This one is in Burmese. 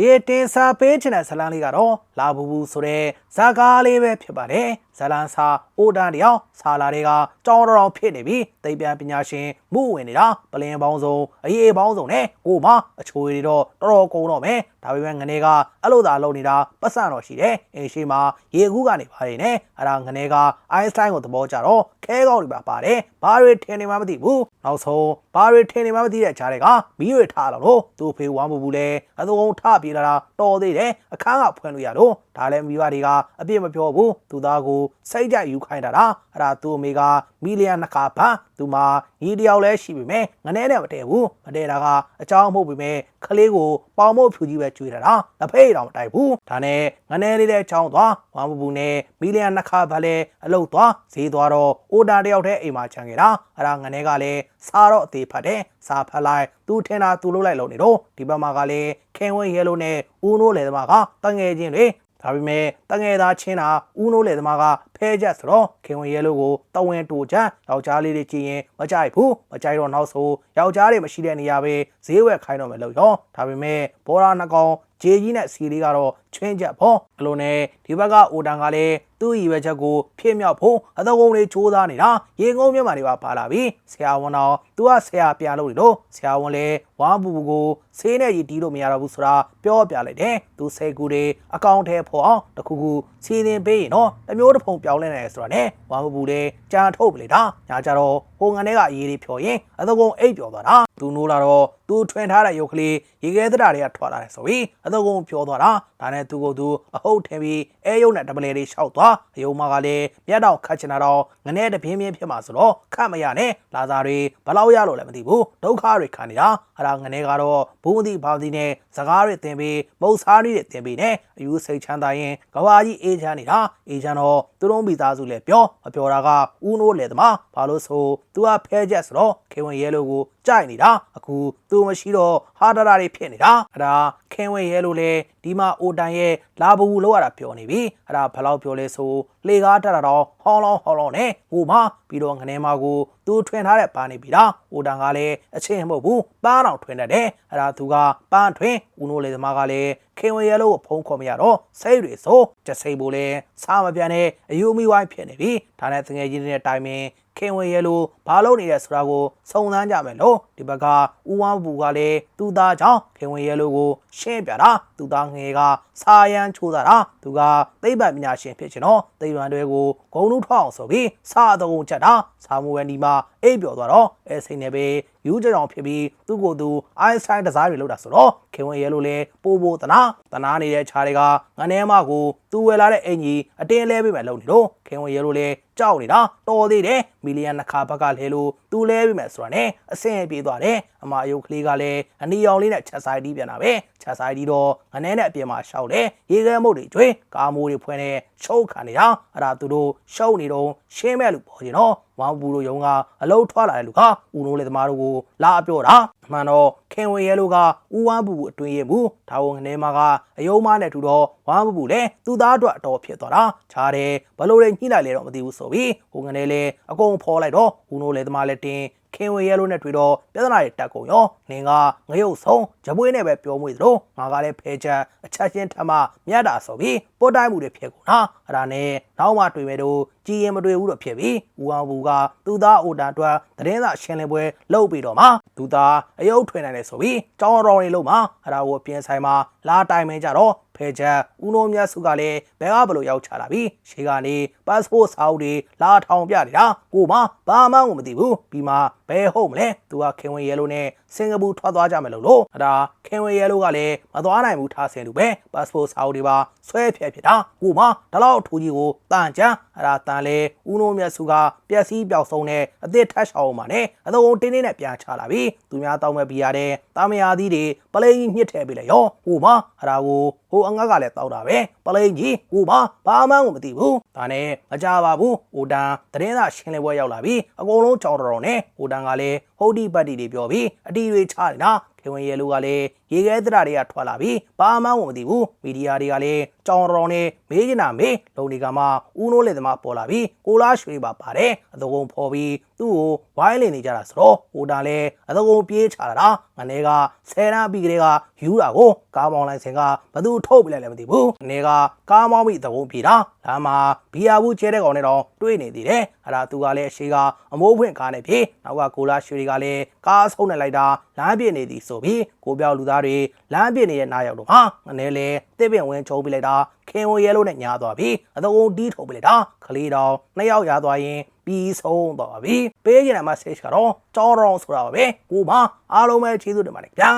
ဒီတင်စာပေးချင်တဲ့ဇလန်းလေးကတော့လာဘူးဘူးဆိုတဲ့ဇာကားလေးပဲဖြစ်ပါတယ်ဇလန်းစာအိုတန်တယောက်စာလာတွေကကြောင်းတော်ဖြစ်နေပြီသိပ္ပံပညာရှင်မှုဝင်နေတာပလင်ပေါင်းစုံအရေးပေါင်းစုံနဲ့ကိုမအချိုတွေတော့တော်တော်ကုန်တော့မယ်ဒါပေမဲ့ငနေကအဲ့လိုသာလုပ်နေတာပတ်စံတော့ရှိတယ်အင်းရှိမှာရေကူးကနေပါတယ်နဲ့အဲ့ဒါငနေကအိုင်းစတိုင်းကိုသဘောကျတော့ခဲကောက်တွေပါပါတယ်ဘာတွေထင်နေမှမသိဘူးနောက်ဆုံးဘာတွေထင်နေမှမသိတဲ့ခြားတွေကမီးတွေထားတော့လို့သူ့ဖေဝမ်းဘူးဘူးလဲအသုံးထပြေးလာတာတော်သေးတယ်အခန်းကဖွင့်လို့ရတော့ ဒါလည်းမိဘတွေကအပြစ်မပြောဘူးသူသားကိုစိတ်ကြယူခိုင်းတာလားအဲ့ဒါသူ့အမေကမီလီယံနှစ်ခါပန်းသူမှာညီတယောက်လဲရှိပြီမဲ့ငနဲနဲ့မတည့်ဘူးမတည့်တာကအကြောင်းမဟုတ်ပြီမဲ့ခလေးကိုပေါင်မို့ဖြူကြီးပဲကျွေးတာလားလက်ဖေးတောင်မတိုက်ဘူးဒါနဲ့ငနဲလေးတဲ့ချောင်းသွားဝမ်ဘူးဘူးနဲ့မီလီယံနှစ်ခါဗလဲအလုတ်သွားဈေးသွားတော့အိုတာတယောက်တည်းအိမ်မှာခြံခဲ့တာအဲ့ဒါငနဲကလည်းစားတော့အသေးဖတ်တယ်စားဖတ်လိုက်သူထင်တာသူလုပ်လိုက်လို့နေတော့ဒီဘက်မှာကလည်းခင်ဝင်းရဲလို့နဲ့ဦးနိုးလေသမားကတငယ်ချင်းတွေ ဒါပေမဲ့တငယ်သားချင်းတာဦးနိုးလေသမားကဖဲချက်ဆိုတော့ခင်ဝင်ရဲလို့ကိုတဝင်းတူချမ်းယောက်ျားလေးတွေကြည့်ရင်မကြိုက်ဘူးမကြိုက်တော့နောက်ဆိုယောက်ျားတွေမရှိတဲ့နေရာပဲဈေးဝယ်ခိုင်းတော့မယ်လို့ရောဒါပေမဲ့ဘောရာနှကောင် ဂျေကြီးနဲ့စီလေးကတော့ချွင်းချက်ပေါ့အလိုနဲ့ဒီဘက်ကအိုတန်ကလည်းသူ့ရည်ရွယ်ချက်ကိုဖြစ်မြောက်ဖို့အတော်ကုန်လေးစူးစမ်းနေတာရေငုံမြန်မာတွေပါပါလာပြီဆရာဝန်တော်သူကဆရာပြလို့လို့ဆရာဝန်လည်းဝါဘူးဘူးကိုဆေးနဲ့ရည်တီးလို့မရတော့ဘူးဆိုတာပြောပြလိုက်တယ်သူဆဲကူတွေအကောင့်ထဲဖို့အောင်တခုခုစီးရင်ပေးရင်တော့တမျိုးတစ်ဖုံပြောင်းလဲနေတယ်ဆိုတာနဲ့ဝါဘူးဘူးလည်းကြားထုတ်ပလေတာညာကြတော့ ဟိုငန်းထဲကအရေးလေးဖြော်ရင်အတော်ကုန်အိတ်ပြော်သွားတာသူနိုးလာတော့သူထွင်ထားတဲ့ရုပ်ကလေးရေခဲသတ္တာတွေကထွက်လာတယ်ဆိုပြီးအတော်ကုန်ပြောသွားတာဒါနဲ့သူကိုသူအဟုတ်ထင်ပြီးအဲယုံနဲ့တပလေလေးရှောက်သွားအယုံမကလည်းမျက်တောင်ခတ်ချင်တာတော့ငနဲ့တပြင်းပြင်းဖြစ်မှာဆိုတော့ခတ်မရနဲ့လာစားတွေဘလောက်ရလို့လည်းမသိဘူးဒုက္ခတွေခံနေတာအဲ့ဒါငနဲ့ကတော့ဘူးမသိဘာမသိနဲ့စကားတွေတင်ပြီးမုတ်စားတွေတင်ပြီးနဲ့အယူစိတ်ချမ်းသာရင်ကဘာကြီးအေးချမ်းနေတာအေးချမ်းတော့သူတို့မိသားစုလည်းပြောမပြောတာကဦးနိုးလေသမားဘာလို့ဆို သူကဖဲချက်ဆိုတော့ခေဝင်ရဲလို့ကိုကြိုက်နေတာအခုသူမရှိတော့ဟာတရာတွေဖြစ်နေတာအဲ့ဒါခင်ဝင်ရဲလို့လေဒီမှာအိုတန်ရဲ့ လာဘူးလောက်ရတာပြောနေပြီအဲ့ဒါဘယ်လောက်ပြောလဲဆိုလေကားတက်တာတော့ဟောင်းလောင်းဟောင်းလောင်းနဲ့ဟိုမှာပြီးတော့ငနေမာကိုသူထွင်ထားတဲ့ပါနေပြီလားအိုတန်ကလည်းအချင်းမဟုတ်ဘူးပန်းအောင်ထွင်တတ်တယ်အဲ့ဒါသူကပန်းထွင်ဦးနိုးလေသမားကလည်းခင်ဝင်ရဲလို့ဖုံးခေါ်မရတော့စိတ်တွေဆိုတစိတ်ဘူးလဲစားမပြန်နဲ့အယူမီဝိုင်းဖြစ်နေပြီဒါနဲ့တငယ်ချင်းတွေနဲ့တိုင်ပင်ခင်ဝင်ရဲလို့ဘာလုပ်နေလဲဆိုတာကိုစုံစမ်းကြမယ်လို့ဒီဘက်ကဦးဝမ်းဘူကလည်းသူ့သားကြောင့်ခင်ဝင်ရဲလို့ကိုရှင်းပြတာသူ့သားငယ်ကစာရန်ချိုးတာသူကသိပ္ပံပညာရှင်ဖြစ်ချင်တော့သိပ္ပံတွေကိုဂုံလူထောက်အောင်ဆိုပြီးစာအသုံးချက်တာစာမူဝဲဒီမှာအိပ်ပျော်သွားတော့အဲစိတ်နဲ့ပဲယူးကြောင်ဖြစ်ပြီးသူ့ကိုယ်သူအိုင်းစတိုင်းဒီဇိုင်းတွေလုပ်တာဆိုတော့ခင်ဝင်ရဲလို့လဲပို့ပို့တနာတနာနေတဲ့ခြားတွေကငနဲမကိုသူဝယ်လာတဲ့အင်ကြီးအတင်းလဲပေးမယ်လုပ်နေတော့ခင်ဝင်ရဲလို့လဲကြောက်နေတာတော်သေးတယ်မီလီယံနှစ်ခါဘက်ကလဲလို့သူလဲပေးမယ်ဆိုတာနဲ့အဆင်ပြေသွားတယ်အမအယုတ်ကလေးကလည်းအနီရောင်လေးနဲ့ချက်ဆိုင်တီးပြန်တာပဲချက်ဆိုင်တီးတော့ငနဲနဲ့အပြင်မှာရှောက်တယ်ရေခဲမုတ်တွေကျွေးကားမိုးတွေဖွင့်နေရှုပ်ခံနေတာအဲ့ဒါသူတို့ရှုပ်နေတော့ရှင်းမဲ့လူပေါ်ကျင်တော့ ဝမ်ဘူးတို့ယုံကအလုတ်ထွက်လာတဲ့လူကဦးနိုးလေသမားတို့ကိုလာပြောတာ အမှန်တော့ခင်ဝင်ရဲလူကဦးဝမ်ဘူးအတွင်းရမှုဒါဝငနေမှာကအယုံမနဲ့ထူတော့ဝမ်ဘူးလည်းသူ့သားအတွက်အတော်ဖြစ်သွားတာခြားတယ်ဘလို့လဲညှိလိုက်လဲတော့မသိဘူးဆိုပြီးဟိုငနေလေအကုန်ဖော်လိုက်တော့ဦးနိုးလေသမားလည်းတင်းခင်ဝင်ရဲလို့နဲ့တွေ့တော့ပြဿနာတွေတက်ကုန်ရောနင်ကငရုတ်ဆုံးဂျပွေးနဲ့ပဲပြောမွေးသလိုငါကလည်းဖဲချက်အချက်ချင်းထမမြတ်တာဆိုပြီးပို့တိုင်းမှုတွေဖြစ်ကုန်တာအဲ့ဒါနဲ့နောက်မှတွေ့မဲ့တော့ကြည်ရင်မတွေ့ဘူးတော့ဖြစ်ပြီးဦးအောင်ဘူးကသူ့သားအိုတာအတွက်သတင်းစာရှင်းလင်းပွဲလုပ်ပြီးတော့မှသူ့သားအယုတ်ထွင်နိုင်တယ်ဆိုပြီးကြောင်းတော်တွေလုံးမှာအဲ့ဒါကိုအပြင်ဆိုင်မှာလာတိုင်မင်းကြတော့ ဖဲချက်ဦးနိုးမြတ်စုကလည်းဘယ်ကဘလို့ရောက်ချလာပြီရှေကနေပတ်စပို့စာအုပ်တွေလာထောင်ပြနေတာကိုမဘာမှမသိဘူးပြီးမှဘယ်ဟုတ်မလဲသူကခင်ဝင်ရဲလို့နဲ့စင်ကာပူထွက်သွားကြမယ်လို့လို့အဲ့ဒါခင်ဝင်ရဲလို့ကလည်းမသွားနိုင်ဘူးထားဆင်လူပဲပတ်စပို့စာအုပ်တွေပါဆွဲဖြဲဖြစ်တာကိုမဒါတော့ထူကြီးကိုတန်ချမ်းအဲ့ဒါတန်လေဦးနိုးမြတ်စုကပျက်စီးပျောက်ဆုံးတဲ့အစ်စ်ထက်ရှောင်းမှာနဲ့အသုံးတင်းတင်းနဲ့ပြန်ချလာပြီသူများတောင်းမဲ့ပြရတဲ့တာမယာသီးတွေပလိန်ကြီးညှစ်ထည့်ပေးလိုက်ရောဟိုမအဲ့ဒါကိုဟိုအငတ်ကလည်းတောက်တာပဲပလိန်ကြီးဟိုမဘာမှမသိဘူးဒါနဲ့မကြပါဘူးဟိုတန်သတင်းစာရှင်းလင်းပွဲရောက်လာပြီအကုန်လုံးကြောင်တော်တော်နဲ့ဟိုတန်ကလည်းဟုတ်ဒီပတ်တီတွေပြောပြီးအတီတွေချနေတာခေဝင်ရဲလူကလည်းရေခဲသဒ္ဒါတွေကထွက်လာပြီးဘာမှမသိဘူးမီဒီယာတွေကလည်းကြောင်တော်နဲ့မေးချင်တာမေးလုံဒီကမှဦးနိုးလေသမားပေါ်လာပြီးကိုလားရွှေပါပါတယ်အတကုံဖော်ပြီးသူ့ကိုဝိုင်းလင်နေကြတာဆိုတော့ဟိုတာလည်းအတကုံပြေးချလာတာငနေကဆယ်နာပြီးကလေးကယူတာကိုကားမောင်းလိုက်စင်ကဘသူထုတ်ပြလိုက်လည်းမသိဘူးငနေက ကားမောင်းပြီးအတကုံပြေးတာဒါမှဘီယာဘူးကျဲတဲ့ကောင်နဲ့တော့တွေ့နေသေးတယ်အဲ့ဒါသူကလည်းအရှိကအမိုးဖွင့်ကားနဲ့ပြေးနောက်ကကိုလားရွှေတွေကလည်းကားဆုံးနေလိုက်တာလမ်းပြနေသည်ဆိုပြီးကိုပြောက်လူသားတွေလမ်းပြနေတဲ့နားရောက်တော့ဟာငနေလေတစ်ပင်ဝင်ချုံးပြလိုက်တာခင်ဝင်ရဲလို့နဲ့ညားသွားပြီးအတကုံတီးထုတ်ပြလိုက်တာခလေးတော်နှစ်ယောက်ရသွားရင်ပြီးဆုံးတော့ပါပြီပေးချင်တဲ့ message ကတော့ကြောင်းရောင်ဆိုတာပါပဲကိုမအားလုံးပဲကျေးဇူးတင်ပါတယ်ဗျာ